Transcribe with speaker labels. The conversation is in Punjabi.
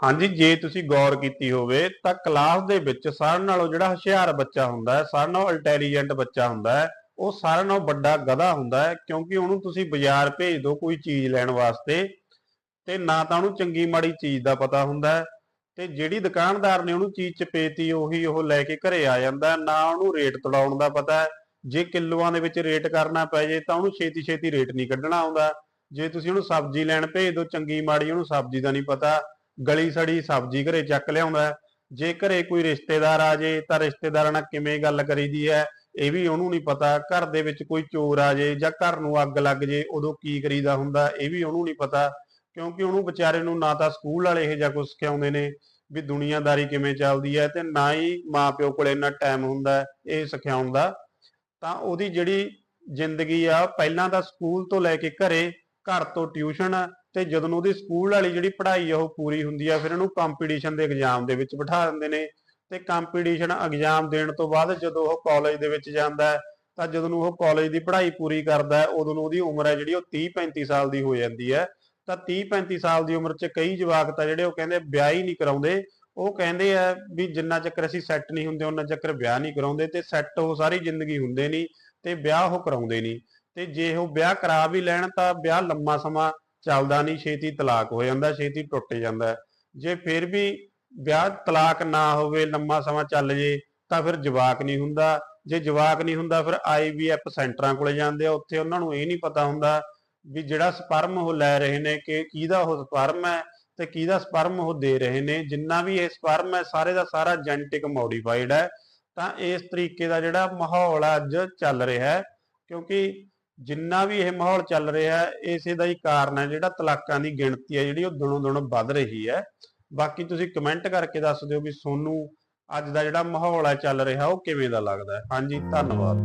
Speaker 1: ਹਾਂਜੀ, ਜੇ ਤੁਸੀਂ ਗੌਰ ਕੀਤੀ ਹੋਵੇ ਤਾਂ ਕਲਾਸ ਦੇ ਵਿੱਚ ਸਾਰਿਆਂ ਨਾਲੋਂ ਜਿਹੜਾ ਹੁਸ਼ਿਆਰ ਬੱਚਾ ਹੁੰਦਾ ਹੈ, ਸਾਰਿਆਂ ਨਾਲੋਂ ਇੰਟੈਲੀਜੈਂਟ ਬੱਚਾ ਹੁੰਦਾ ਹੈ, ਉਹ ਸਾਰਿਆਂ ਨਾਲੋਂ ਵੱਡਾ ਗਧਾ ਹੁੰਦਾ ਹੈ, ਕਿਉਂਕਿ ਉਹਨੂੰ ਤੁਸੀਂ ਬਾਜ਼ਾਰ ਭੇਜ ਦਿਓ ਕੋਈ ਚੀਜ਼ ਲੈਣ ਵਾਸਤੇ ਤੇ ਨਾ ਤਾਂ ਉਹਨੂੰ ਚੰਗੀ ਮਾੜੀ ਚੀਜ਼ ਦਾ ਪਤਾ ਹੁੰਦਾ ਹੈ ਤੇ ਜਿਹੜੀ ਦੁਕਾਨਦਾਰ ਨੇ ਉਹਨੂੰ ਚੀਜ਼ ਚਪੇਤੀ, ਉਹੀ ਉਹ ਲੈ ਕੇ ਘਰੇ ਆ ਜਾਂਦਾ ਨਾ ਉਹਨੂੰ ਰੇਟ ਤੜਾਉਣ ਦਾ ਪਤਾ ਹੈ। ਜੇ ਕਿਲੋਆਂ ਦੇ ਵਿੱਚ ਰੇਟ ਕਰਨਾ ਪੈ ਜੇ ਤਾਂ ਉਹਨੂੰ ਛੇਤੀ ਛੇਤੀ ਰੇਟ ਨਹੀਂ ਕੱਢਣਾ ਆਉਂਦਾ। ਜੇ ਤੁਸੀਂ ਉਹਨੂੰ ਸਬਜ਼ੀ ਲੈਣ ਭੇਜ ਦਿਓ, ਚੰਗੀ ਮਾੜੀ ਉਹਨੂੰ ਸਬਜ਼ੀ ਦਾ ਨਹੀਂ ਪਤਾ। ਗਲੀ ਸੜੀ ਸਬਜ਼ੀ ਘਰੇ ਚੱਕ ਲਿਆਉਂਦਾ ਜੇ ਘਰੇ ਕੋਈ ਰਿਸ਼ਤੇਦਾਰ ਆ ਜੇ ਤਾਂ ਰਿਸ਼ਤੇਦਾਰਾਂ ਨਾਲ ਕਿਵੇਂ ਗੱਲ ਕਰੀਦੀ ਹੈ, ਇਹ ਵੀ ਉਹਨੂੰ ਨਹੀਂ ਪਤਾ। ਘਰ ਦੇ ਵਿੱਚ ਕੋਈ ਚੋਰ ਆ ਜੇ ਜਾਂ ਘਰ ਨੂੰ ਅੱਗ ਲੱਗ ਜੇ, ਉਦੋਂ ਕੀ ਕਰੀਦਾ ਹੁੰਦਾ, ਇਹ ਵੀ ਉਹਨੂੰ ਨਹੀਂ ਪਤਾ। ਕਿਉਂਕਿ ਉਹਨੂੰ ਵਿਚਾਰੇ ਨੂੰ ਨਾ ਤਾਂ ਸਕੂਲ ਵਾਲੇ ਇਹ ਜਿਹਾ ਕੁਝ ਸਿਖਾਉਂਦੇ ਨੇ ਵੀ ਦੁਨੀਆਦਾਰੀ ਕਿਵੇਂ ਚੱਲਦੀ ਹੈ ਤੇ ਨਾ ਹੀ ਮਾਪਿਓ ਕੋਲ ਇੰਨਾ ਟਾਈਮ ਹੁੰਦਾ ਇਹ ਸਿਖਾਉਣ ਦਾ। ਤਾਂ ਉਹਦੀ ਜਿਹੜੀ ਜ਼ਿੰਦਗੀ ਆ, ਪਹਿਲਾਂ ਤਾਂ ਸਕੂਲ ਤੋਂ ਲੈ ਕੇ ਘਰੇ, ਘਰ ਤੋਂ ਟਿਊਸ਼ਨ ਤੇ ਜਦੋਂ ਉਹਦੀ ਸਕੂਲ ਵਾਲੀ ਜਿਹੜੀ ਪੜ੍ਹਾਈ ਆ ਉਹ ਪੂਰੀ ਹੁੰਦੀ ਆ, ਫਿਰ ਉਹਨੂੰ ਕੰਪੀਟੀਸ਼ਨ ਦੇ ਐਗਜ਼ਾਮ ਦੇ ਵਿੱਚ ਬਿਠਾ ਦਿੰਦੇ ਨੇ। ਤੇ ਕੰਪੀਟੀਸ਼ਨ ਐਗਜ਼ਾਮ ਦੇਣ ਤੋਂ ਬਾਅਦ ਜਦੋਂ ਉਹ ਕਾਲਜ ਦੇ ਵਿੱਚ ਜਾਂਦਾ ਹੈ, ਤਾਂ ਜਦੋਂ ਉਹ ਕਾਲਜ ਦੀ ਪੜ੍ਹਾਈ ਪੂਰੀ ਕਰਦਾ ਹੈ, ਉਦੋਂ ਉਹਦੀ ਉਮਰ ਹੈ ਜਿਹੜੀ ਉਹ 30 35 ਸਾਲ ਦੀ ਹੋ ਜਾਂਦੀ ਹੈ। ਤਾਂ 30 35 ਸਾਲ ਦੀ ਉਮਰ 'ਚ ਕਈ ਜਵਾਕ ਤਾਂ ਜਿਹੜੇ ਉਹ ਕਹਿੰਦੇ ਵਿਆਹ ਹੀ ਨਹੀਂ ਕਰਾਉਂਦੇ। ਉਹ ਕਹਿੰਦੇ ਆ ਵੀ ਜਿੰਨਾ ਚੱਕਰ ਅਸੀਂ ਸੈੱਟ ਨਹੀਂ ਹੁੰਦੇ ਉਹਨਾਂ ਚੱਕਰ ਵਿਆਹ ਨਹੀਂ ਕਰਾਉਂਦੇ ਤੇ ਸੈੱਟ ਉਹ ਸਾਰੀ ਜ਼ਿੰਦਗੀ ਹੁੰਦੇ ਨਹੀਂ ਤੇ ਵਿਆਹ ਉਹ ਕਰਾਉਂਦੇ ਨਹੀਂ। ਤੇ ਜੇ ਉਹ ਵਿਆਹ ਕਰਾ ਵੀ ਲੈਣ ਤਾਂ ਵਿਆਹ ਲੰਮਾ ਸਮਾਂ ਚੱਲਦਾ ਨਹੀਂ, ਛੇਤੀ ਤਲਾਕ ਹੋ ਜਾਂਦਾ, ਛੇਤੀ ਟੁੱਟ ਜਾਂਦਾ। ਜੇ ਫਿਰ ਵੀ ਵਿਆਹ ਤਲਾਕ ਨਾ ਹੋਵੇ, ਲੰਮਾ ਸਮਾਂ ਚੱਲ ਜੇ, ਤਾਂ ਫਿਰ ਜਵਾਕ ਨਹੀਂ ਹੁੰਦਾ। ਜੇ ਜਵਾਕ ਨਹੀਂ ਹੁੰਦਾ, ਫਿਰ ਆਈਵੀਐਫ ਸੈਂਟਰਾਂ ਕੋਲੇ ਜਾਂਦੇ ਆ। ਉੱਥੇ ਉਹਨਾਂ ਨੂੰ ਇਹ ਨਹੀਂ ਪਤਾ ਹੁੰਦਾ ਵੀ ਜਿਹੜਾ ਸਪਰਮ ਉਹ ਲੈ ਰਹੇ ਨੇ, ਕਿ ਕਿਹਦਾ ਉਹ ਸਪਰਮ ਹੈ ਤੇ ਕਿਹਦਾ ਸਪਰਮ ਉਹ ਦੇ ਰਹੇ ਨੇ। ਜਿੰਨਾ ਵੀ ਇਹ ਸਪਰਮ ਹੈ, ਸਾਰੇ ਦਾ ਸਾਰਾ ਜੈਨੇਟਿਕ ਮੋਡੀਫਾਈਡ ਹੈ। ਤਾਂ ਇਸ ਤਰੀਕੇ ਦਾ ਜਿਹੜਾ ਮਾਹੌਲ ਅੱਜ ਚੱਲ ਰਿਹਾ ਹੈ, ਕਿਉਂਕਿ ਜਿੰਨਾ ਵੀ ਇਹ ਮਾਹੌਲ ਚੱਲ ਰਿਹਾ ਇਸੇ ਦਾ ਹੀ ਕਾਰਨ ਹੈ ਜਿਹੜਾ ਤਲਾਕਾਂ ਦੀ ਗਿਣਤੀ ਹੈ, ਜਿਹੜੀ ਉਹ ਦਿਨੋਂ ਦਿਨ ਵੱਧ ਰਹੀ ਹੈ। ਬਾਕੀ ਤੁਸੀਂ ਕਮੈਂਟ ਕਰਕੇ ਦੱਸ ਦਿਓ ਵੀ ਸੋਨੂੰ ਅੱਜ ਦਾ ਜਿਹੜਾ ਮਾਹੌਲ ਹੈ, ਚੱਲ ਰਿਹਾ, ਉਹ ਕਿਵੇਂ ਦਾ ਲੱਗਦਾ ਹੈ। ਹਾਂਜੀ, ਧੰਨਵਾਦ।